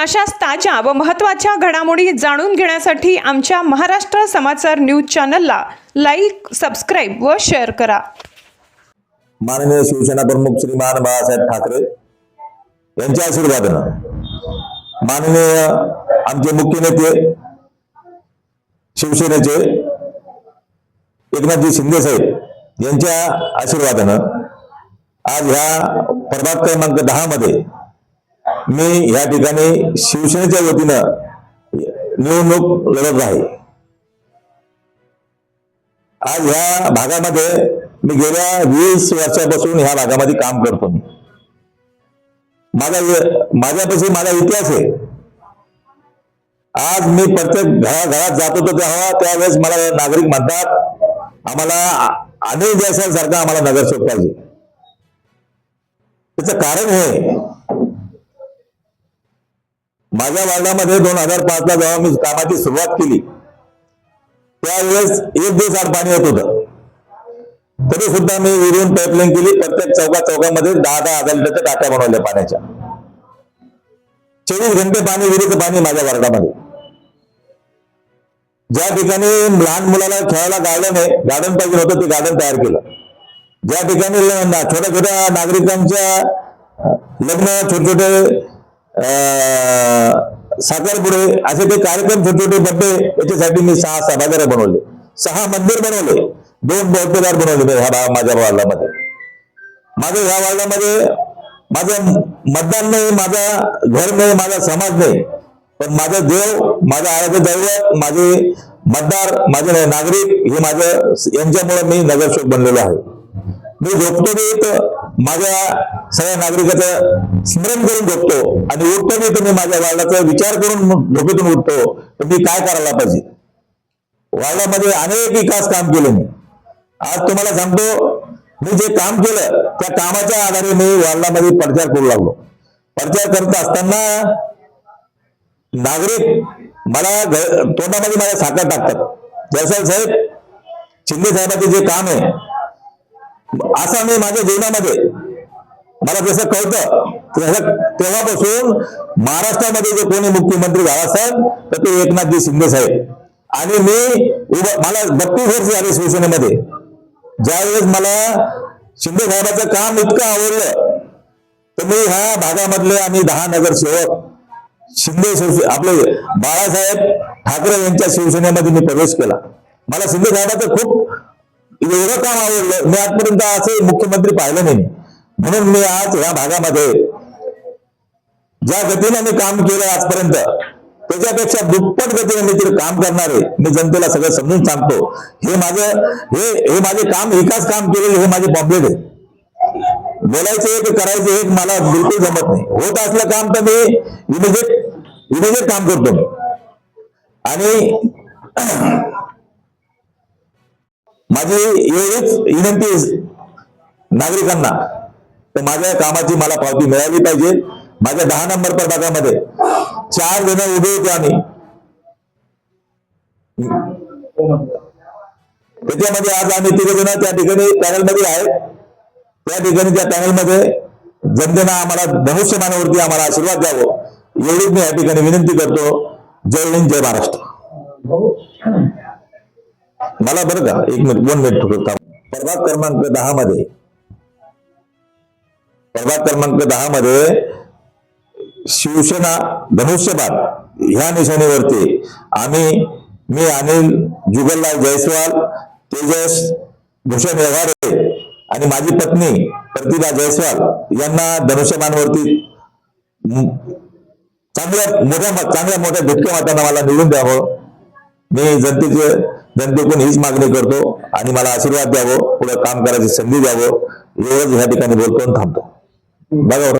अशाच ताज्या व महत्त्वाच्या घडामोडी जाणून घेण्यासाठी आमच्या महाराष्ट्र समाचार न्यूज चॅनलला लाईक सबस्क्राईब व शेअर करा. माननीय शिवसेना प्रमुख श्रीमान बाळासाहेब ठाकरे यांच्या आशीर्वादानं माननीय आमचे मुख्य नेते शिवसेनेचे एकनाथजी शिंदे साहेब यांच्या आशीर्वादानं आज ह्या प्रभाग क्रमांक दहा मध्ये मी या ठिकाणी शिवसेनेच्या वतीनं निवडणूक लढत आहे. आज ह्या भागामध्ये मी गेल्या वीस वर्षापासून ह्या भागामध्ये काम करतो मी. माझा माझ्यापाशी माझा इतिहास आहे. आज मी प्रत्येक घरा घरात जात होतो तेव्हा त्यावेळेस मला नागरिक म्हणतात आम्हाला आ- अनिल जयस्वाल सारखा आम्हाला नगरसेवक पाहिजे. त्याचं कारण हे माझ्या वार्डामध्ये दोन हजार पाच ला जेव्हा मी कामाची सुरुवात केली त्यावेळेस एक दिवस आड पाणी येत होतं. तरी सुद्धा मी विरून पाईपलाईन केली प्रत्येक चौका चौकामध्ये दहा दहा हजार लिटरच्या टाक्या बनवल्या पाण्याच्या. चोवीस घंटे पाणी विहिरीचं पाणी माझ्या वार्डामध्ये ज्या ठिकाणी लहान मुलाला खेळायला गार्डन आहे गार्डन पाहिजे होतं ते गार्डन तयार केलं. ज्या ठिकाणी छोट्या छोट्या नागरिकांच्या लग्न छोटे छोटे अं, साखरपुडे असे ते कार्यक्रम छोटे छोटे बड्डे याच्यासाठी मी सहा सभागार बनवले. सहा मंदिर बनवले. दोन बौद्धदार बनवले मी ह्या माझ्या वार्डामध्ये. माझ्या ह्या वार्डामध्ये माझं मतदान नाही माझा घर नाही माझा समाज नाही. पण माझा देव माझा आरोग्य दैवत माझे मतदार माझे नागरिक हे माझं यांच्यामुळे मी नगरसेवक बनलेलो आहे. मी झोपतो देत माझ्या सगळ्या नागरिकाचं स्मरण करून झोपतो. आणि उठतो मी तुम्ही माझ्या वार्डाचा विचार करून झोपेतून उठतो. तर मी काय करायला पाहिजे? वार्डामध्ये अनेक विकास काम केले मी. आज तुम्हाला सांगतो मी जे काम केलं त्या कामाच्या आधारे मी वार्डामध्ये प्रचार करू लागलो. प्रचार करत असताना नागरिक मला तोंडामध्ये माझ्या साखर टाकतात. जसं साहेब शिंदे साहेबांचे जे काम आहे असं मी माझ्या जीवनामध्ये मला जसं कळतं तेव्हापासून महाराष्ट्रामध्ये जे कोणी मुख्यमंत्री झाला असेल तर ते एकनाथजी शिंदे साहेब. आणि मी उभं मला बत्तीस वर्ष झाले शिवसेनेमध्ये. ज्यावेळेस मला शिंदे साहेबाचं काम इतकं आवडलं तर मी ह्या भागामधले आम्ही दहा नगरसेवक शिंदे शिवसे आपले बाळासाहेब ठाकरे यांच्या शिवसेनेमध्ये मी प्रवेश केला. मला शिंदे साहेबाचं खूप एवढं काम आवडलं मी आजपर्यंत असे मुख्यमंत्री पाहिलं नाही. म्हणून मी आज ह्या भागामध्ये ज्या गतीने मी काम केलं आजपर्यंत त्याच्यापेक्षा दुप्पट गतीने मी तिथे काम करणार आहे. मी जनतेला सगळं समजून सांगतो. हे माझं हे हे माझे काम विकास काम केलेले हे माझे पॉम्पलेट आहे. बोलायचं एक करायचं एक मला बिलकुल जमत नाही. होत असलं काम तर मी इमिजिएट इमिजिएट काम करतो. मी आणि माझी एवढीच विनंती नागरिकांना तर माझ्या कामाची मला पावती मिळाली पाहिजे. माझ्या दहा नंबर प्रभागामध्ये चार जण उभे होते आम्ही. त्याच्यामध्ये आज आम्ही तिघ जण त्या ठिकाणी पॅनलमध्ये आहेत. त्या ठिकाणी त्या पॅनलमध्ये जनतेनं आम्हाला धनुष्यमानावरती आम्हाला आशीर्वाद द्यावं. एवढीच मी या ठिकाणी विनंती करतो. जय हिंद जय महाराष्ट्र. हो, मला बरं का एक मिनिट दोन मिनिट थोडं प्रभाग क्रमांक दहा मध्ये. प्रभाग क्रमांक दहा मध्ये शिवसेना धनुष्यबाण ह्या निशाणीवरती आम्ही मी अनिल जुगललाल जयस्वाल तेजस भूषण व्यवहारे आणि माझी पत्नी प्रतिभा जयस्वाल यांना धनुष्यबाणवरती चांगल्या मोठ्या चांगल्या मोठ्या धुटक्या मतांना मला निवडून द्यावं. मी जनतेचे जनतेकडून हीच मागणी करतो आणि मला आशीर्वाद द्यावं पुढे काम करायची संधी द्यावं एवढंच ह्या ठिकाणी बोलतो आणि थांबतो. बघा